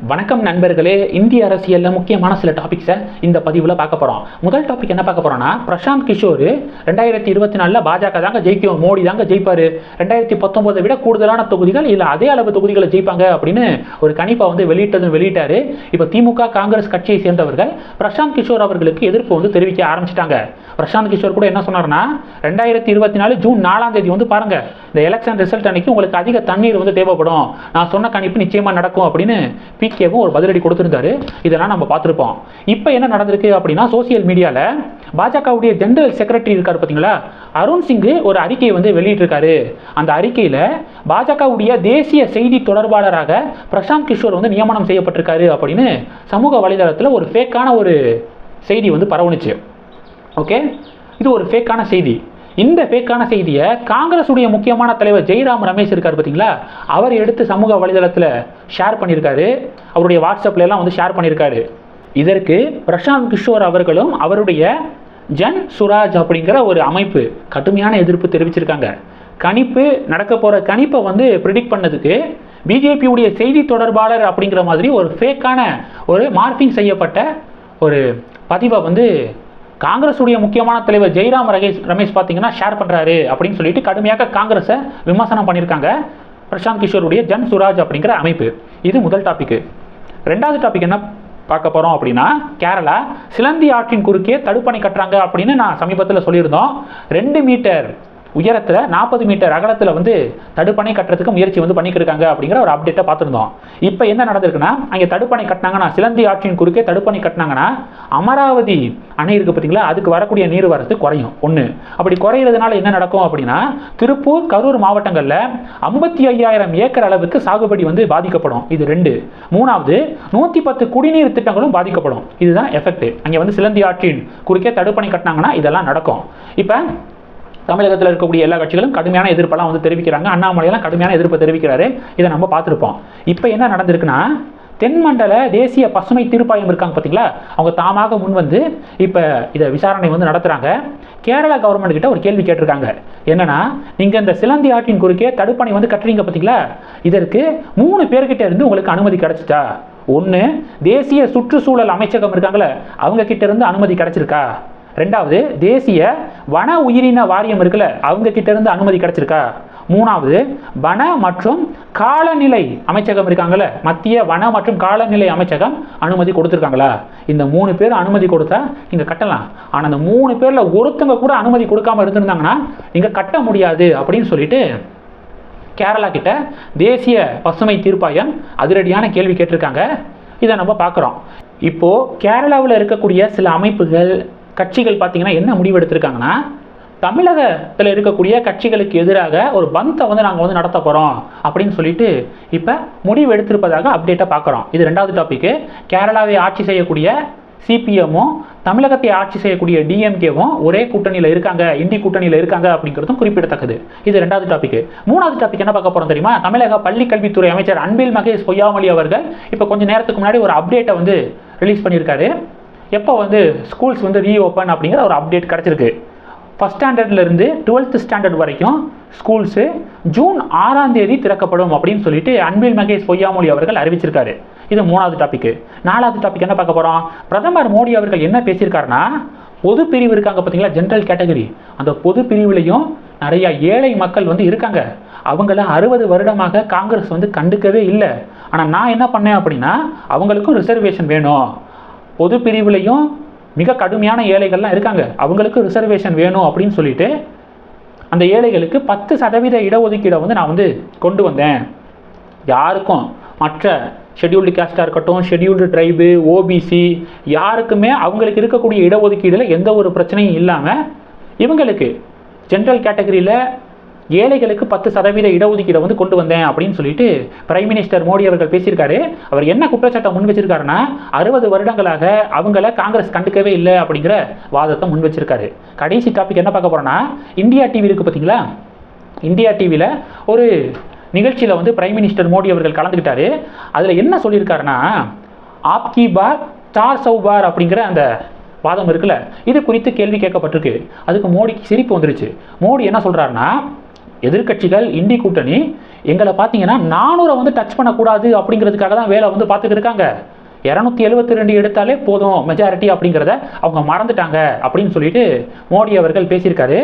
வணக்கம் நண்பர்களே இந்திய அரசியலில் முக்கியமான சில டாபிக்ஸை இந்த பதிவில் பார்க்க போகிறோம் முதல் டாபிக் என்ன பார்க்க போகிறோம்னா பிரசாந்த் கிஷோர் ரெண்டாயிரத்தி இருபத்தி நாலில் பாஜக தாங்க ஜெயிக்கும் மோடி தாங்க ஜெயிப்பார். ரெண்டாயிரத்தி பத்தொம்போதை விட கூடுதலான தொகுதிகள் இல்லை அதே அளவு தொகுதிகளை ஜெயிப்பாங்க அப்படின்னு ஒரு கணிப்பை வந்து வெளியிட்டதும் வெளியிட்டார். இப்போ திமுக காங்கிரஸ் கட்சியை சேர்ந்தவர்கள் பிரசாந்த் கிஷோர் அவர்களுக்கு எதிர்ப்பு வந்து தெரிவிக்க ஆரம்பிச்சிட்டாங்க. பிரசாந்த் கிஷோர் கூட என்ன சொன்னார்னா ரெண்டாயிரத்தி இருபத்தி நாலு ஜூன் நாலாம் தேதி வந்து பாருங்கள் இந்த எலெக்ஷன் ரிசல்ட் அன்னைக்கு உங்களுக்கு அதிக தண்ணீர் வந்து தேவைப்படும். நான் சொன்ன கணிப்பு நிச்சயமாக நடக்கும் அப்படின்னு பிகேவும் ஒரு பதிலடி கொடுத்துருந்தாரு. இதெல்லாம் நம்ம பார்த்துருப்போம். இப்போ என்ன நடந்திருக்கு அப்படின்னா சோசியல் மீடியாவில் பாஜகவுடைய ஜெனரல் செக்ரட்டரி இருக்கார் பார்த்தீங்களா அருண் சிங் ஒரு அறிக்கையை வந்து வெளியிட்டிருக்காரு. அந்த அறிக்கையில் பாஜகவுடைய தேசிய செய்தி தொடர்பாளராக பிரசாந்த் கிஷோர் வந்து நியமனம் செய்யப்பட்டிருக்காரு அப்படின்னு சமூக வலைதளத்தில் ஒரு ஃபேக்கான ஒரு செய்தி வந்து பரவணுச்சு ஓகே இது ஒரு ஃபேக்கான செய்தி. இந்த ஃபேக்கான செய்தியை காங்கிரஸுடைய முக்கியமான தலைவர் ஜெய்ராம் ரமேஷ் இருக்கார் பார்த்தீங்களா? அவர் எடுத்து சமூக வலைதளத்தில் ஷேர் பண்ணியிருக்காரு. அவருடைய வாட்ஸ்அப்லாம் வந்து ஷேர் பண்ணியிருக்காரு. இதற்கு பிரசாந்த் கிஷோர் அவர்களும் அவருடைய ஜன் சுராஜ் அப்படிங்கிற ஒரு அமைப்பு கடுமையான எதிர்ப்பு தெரிவிச்சிருக்காங்க. கணிப்பு நடக்க போகிற கணிப்பை வந்து ப்ரிடிக்ட் பண்ணதுக்கு பிஜேபியுடைய செய்தி தொடர்பாளர் அப்படிங்கிற மாதிரி ஒரு ஃபேக்கான ஒரு மார்பிங் செய்யப்பட்ட ஒரு பதிவை வந்து காங்கிரஸுடைய முக்கியமான தலைவர் ஜெய்ராம் ரகேஷ் ரமேஷ் பார்த்தீங்கன்னா ஷேர் பண்ணுறாரு அப்படின்னு சொல்லிட்டு கடுமையாக காங்கிரஸை விமர்சனம் பண்ணியிருக்காங்க பிரசாந்த் கிஷோருடைய ஜன் சுராஜ் அப்படிங்கிற அமைப்பு. இது முதல் டாபிக் ரெண்டாவது டாபிக் என்ன பார்க்க போகிறோம் அப்படின்னா கேரளா சிலந்தி ஆற்றின் குறுக்கே தடுப்பணை கட்டுறாங்க அப்படின்னு நான் சமீபத்தில் சொல்லியிருந்தோம். ரெண்டு மீட்டர் உயரத்தில் நாற்பது மீட்டர் அகலத்தில் வந்து தடுப்பணை கட்டுறதுக்கு முயற்சி வந்து பண்ணிக்கிட்டு இருக்காங்க அப்படிங்கிற ஒரு அப்டேட்டை பார்த்துருந்தோம். இப்போ என்ன நடந்திருக்குன்னா அங்கே தடுப்பணை கட்டினாங்கன்னா சிலந்தி ஆற்றின் குறுக்கே தடுப்பணை கட்டினாங்கன்னா அமராவதி அணை இருக்குது பார்த்தீங்களா அதுக்கு வரக்கூடிய நீர் வரத்து குறையும். ஒன்று அப்படி குறையிறதுனால என்ன நடக்கும் அப்படின்னா திருப்பூர் கரூர் மாவட்டங்களில் ஐம்பத்தி ஐயாயிரம் ஏக்கர் அளவுக்கு சாகுபடி வந்து பாதிக்கப்படும். இது ரெண்டு. மூணாவது நூற்றி பத்து குடிநீர் திட்டங்களும் பாதிக்கப்படும். இதுதான் எஃபெக்ட் அங்கே வந்து சிலந்தி ஆற்றின் குறுக்கே தடுப்பணை கட்டினாங்கன்னா இதெல்லாம் நடக்கும். இப்போ தமிழகத்தில் இருக்கக்கூடிய எல்லா கட்சிகளும் கடுமையான எதிர்ப்பெல்லாம் வந்து தெரிவிக்கிறாங்க. அண்ணாமலையெல்லாம் கடுமையான எதிர்ப்பு தெரிவிக்கிறாரு. இதை நம்ம பார்த்துருப்போம். இப்போ என்ன நடந்திருக்குன்னா தென்மண்டல தேசிய பசுமை தீர்ப்பாயம் இருக்காங்க பார்த்தீங்களா அவங்க தாமாக முன் வந்து இப்போ இதை விசாரணை வந்து நடத்துகிறாங்க கேரளா கவர்மெண்ட் கிட்ட ஒரு கேள்வி கேட்டிருக்காங்க. என்னன்னா நீங்கள் இந்த சிலந்தி ஆற்றின் குறுக்கே தடுப்பணை வந்து கட்டுறீங்க பார்த்தீங்களா இதற்கு மூணு பேர்கிட்ட இருந்து உங்களுக்கு அனுமதி கிடைச்சிட்டா ஒன்று தேசிய சுற்றுச்சூழல் அமைச்சகம் இருக்காங்களே அவங்க கிட்ட இருந்து அனுமதி கிடைச்சிருக்கா? ரெண்டாவது தேசிய வன உயிரின வாரியம் இருக்குல்ல அவங்க கிட்ட இருந்து அனுமதி கிடைச்சிருக்கா? மூணாவது வன மற்றும் காலநிலை அமைச்சகம் இருக்காங்கல்ல மத்திய வன மற்றும் காலநிலை அமைச்சகம் அனுமதி கொடுத்துருக்காங்களா? இந்த மூணு பேர் அனுமதி கொடுத்தா நீங்கள் கட்டலாம். ஆனால் அந்த மூணு பேரில் ஒருத்தங்க கூட அனுமதி கொடுக்காம இருந்திருந்தாங்கன்னா நீங்கள் கட்ட முடியாது அப்படின்னு சொல்லிட்டு கேரளா கிட்ட தேசிய பசுமை தீர்ப்பாயம் அதிரடியான கேள்வி கேட்டிருக்காங்க. இதை நம்ம பார்க்குறோம். இப்போது கேரளாவில் இருக்கக்கூடிய சில அமைப்புகள் கட்சிகள் பார்த்தீங்கன்னா என்ன முடிவு எடுத்திருக்காங்கன்னா தமிழகத்தில் இருக்கக்கூடிய கட்சிகளுக்கு எதிராக ஒரு பந்தை வந்து நாங்கள் வந்து நடத்த போகிறோம் அப்படின்னு சொல்லிட்டு இப்போ முடிவு எடுத்திருப்பதாக அப்டேட்டை பார்க்குறோம் இது ரெண்டாவது டாப்பிக்கு கேரளாவை ஆட்சி செய்யக்கூடிய சிபிஎம்மும் தமிழகத்தை ஆட்சி செய்யக்கூடிய டிஎம்கேவும் ஒரே கூட்டணியில் இருக்காங்க இந்தி கூட்டணியில் இருக்காங்க அப்படிங்கிறதும் குறிப்பிடத்தக்கது. இது ரெண்டாவது டாபிக் மூணாவது டாபிக் என்ன பார்க்க போகிறோம் தெரியுமா? தமிழக பள்ளிக்கல்வித்துறை அமைச்சர் அன்பில் மகேஷ் பொய்யாமொழி அவர்கள் இப்போ கொஞ்சம் நேரத்துக்கு முன்னாடி ஒரு அப்டேட்டை வந்து ரிலீஸ் பண்ணியிருக்காரு. எப்போ வந்து ஸ்கூல்ஸ் வந்து ரீஓப்பன் அப்படிங்கிற ஒரு அப்டேட் கிடச்சிருக்கு. ஃபஸ்ட் ஸ்டாண்டர்ட்லேருந்து டுவெல்த் ஸ்டாண்டர்ட் வரைக்கும் ஸ்கூல்ஸு ஜூன் ஆறாம் தேதி திறக்கப்படும் அப்படின்னு சொல்லிட்டு அன்பில் மகேஷ் பொய்யாமொழி அவர்கள் அறிவிச்சிருக்காரு. இது மூணாவது டாபிக் நாலாவது டாபிக் என்ன பார்க்க போகிறோம் பிரதமர் மோடி அவர்கள் என்ன பேசியிருக்காருன்னா பொது பிரிவு இருக்காங்க பார்த்தீங்களா? ஜென்ரல் கேட்டகரி அந்த பொது பிரிவுலையும் நிறையா ஏழை மக்கள் வந்து இருக்காங்க. அவங்கள அறுபது வருடமாக காங்கிரஸ் வந்து கண்டுக்கவே இல்லை. ஆனால் நான் என்ன பண்ணேன் அப்படின்னா அவங்களுக்கும் ரிசர்வேஷன் வேணும். பொது பிரிவுலையும் மிக கடுமையான ஏழைகள்லாம் இருக்காங்க. அவங்களுக்கு ரிசர்வேஷன் வேணும் அப்படின்னு சொல்லிட்டு அந்த ஏழைகளுக்கு பத்து சதவீத இடஒதுக்கீடை வந்து நான் வந்து கொண்டு வந்தேன். யாருக்கும் மற்ற ஷெட்யூல்டு கேஸ்டாக இருக்கட்டும் ஷெட்யூல்டு ட்ரைபு ஓபிசி யாருக்குமே அவங்களுக்கு இருக்கக்கூடிய இடஒதுக்கீடில் எந்த ஒரு பிரச்சனையும் இல்லாமல் இவங்களுக்கு ஜென்ரல் கேட்டகரியில் ஏழைகளுக்கு பத்து சதவீத இடஒதுக்கீடை வந்து கொண்டு வந்தேன் அப்படின்னு சொல்லிட்டு பிரைம் மினிஸ்டர் மோடி அவர்கள் பேசியிருக்காரு. அவர் என்ன குற்றச்சாட்டை முன் வச்சிருக்காருன்னா அறுபது வருடங்களாக அவங்கள காங்கிரஸ் கண்டுக்கவே இல்லை அப்படிங்கிற வாதத்தை முன் வச்சிருக்காரு. கடைசி டாபிக் என்ன பார்க்க போறோம்னா இந்தியா டிவி இருக்கு பார்த்தீங்களா? இந்தியா டிவியில் ஒரு நிகழ்ச்சியில் வந்து பிரைம் மினிஸ்டர் மோடி அவர்கள் கலந்துக்கிட்டாரு. அதில் என்ன சொல்லியிருக்காருன்னா ஆப்கி பார் சார் சௌ பார் அப்படிங்கிற அந்த வாதம் இருக்குல்ல. இது குறித்து கேள்வி கேட்கப்பட்டிருக்கு. அதுக்கு மோடிக்கு சிரிப்பு வந்துருச்சு. மோடி என்ன சொல்கிறாருன்னா எதிர்க்கட்சிகள் இந்தி கூட்டணி எங்களை பார்த்தீங்கன்னா நானூறை வந்து டச் பண்ணக்கூடாது அப்படிங்கிறதுக்காக தான் வேலை வந்து பார்த்துட்டு இருக்காங்க. இரநூத்தி எழுபத்தி ரெண்டு எடுத்தாலே போதும் மெஜாரிட்டி அப்படிங்கிறத அவங்க மறந்துட்டாங்க அப்படின்னு சொல்லிட்டு மோடி அவர்கள் பேசியிருக்காரு.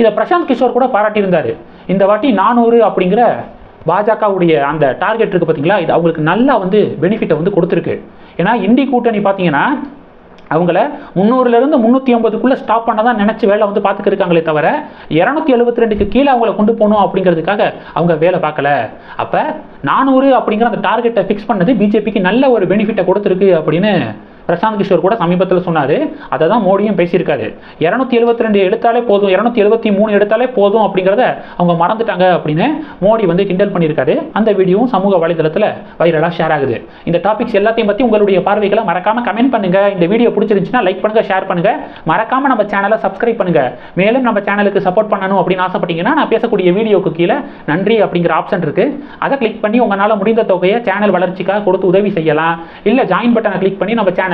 இதை பிரசாந்த் கிஷோர் கூட பாராட்டியிருந்தார். இந்த வாட்டி நானூறு அப்படிங்கிற பாஜகவுடைய அந்த டார்கெட் இருக்குது பார்த்தீங்களா? இது அவங்களுக்கு நல்லா வந்து பெனிஃபிட்டை வந்து கொடுத்துருக்கு. ஏன்னா இண்டி கூட்டணி பார்த்தீங்கன்னா அவங்கள முந்நூறுலேருந்து முந்நூற்றி ஐம்பதுக்குள்ளே ஸ்டாப் பண்ண தான் நினச்சி வேலை வந்து பார்த்துக்கிருக்காங்களே தவிர இரநூத்தி எழுபத்தி ரெண்டுக்கு கீழே அவங்கள கொண்டு போகணும் அப்படிங்கிறதுக்காக அவங்க வேலை பார்க்கல. அப்போ நானூறு அப்படிங்கிற அந்த டார்கெட்டை ஃபிக்ஸ் பண்ணது பிஜேபிக்கு நல்ல ஒரு பெனிஃபிட்டை கொடுத்துருக்கு அப்படின்னு பிரசாந்த் கிஷோர் கூட சமீபத்தில் சொன்னார். அதை தான் மோடியும் பேசியிருக்காரு. இரநூத்தி எழுபத்தி ரெண்டு எடுத்தாலே போதும் இரநூத்தி எழுபத்தி மூணு எடுத்தாலே போதும் அப்படிங்கிறத அவங்க மறந்துட்டாங்க அப்படின்னு மோடி வந்து கிண்டல் பண்ணியிருக்காரு. அந்த வீடியோவும் சமூக வலைதளத்தில் வைரலாக ஷேர் ஆகுது. இந்த டாபிக்ஸ் எல்லாத்தையும் பற்றி உங்களுடைய பார்வைகளை மறக்காம கமெண்ட் பண்ணுங்க. இந்த வீடியோ பிடிச்சிருந்துச்சுன்னா லைக் பண்ணுங்க ஷேர் பண்ணுங்க. மறக்காம நம்ம சேனலை சப்ஸ்கிரைப் பண்ணுங்க. மேலும் நம்ம சேனலுக்கு சப்போர்ட் பண்ணணும் அப்படின்னு ஆசைப்பட்டீங்கன்னா நான் பேசக்கூடிய வீடியோக்கு கீழே நன்றி அப்படிங்கிற ஆப்ஷன் இருக்கு. அதை கிளிக் பண்ணி உங்களால் முடிந்த தொகையை சேனல் வளர்ச்சிக்காக கொடுத்து உதவி செய்யலாம். இல்லை ஜாயின் பட்டனை கிளிக் பண்ணி நம்ம சேனல்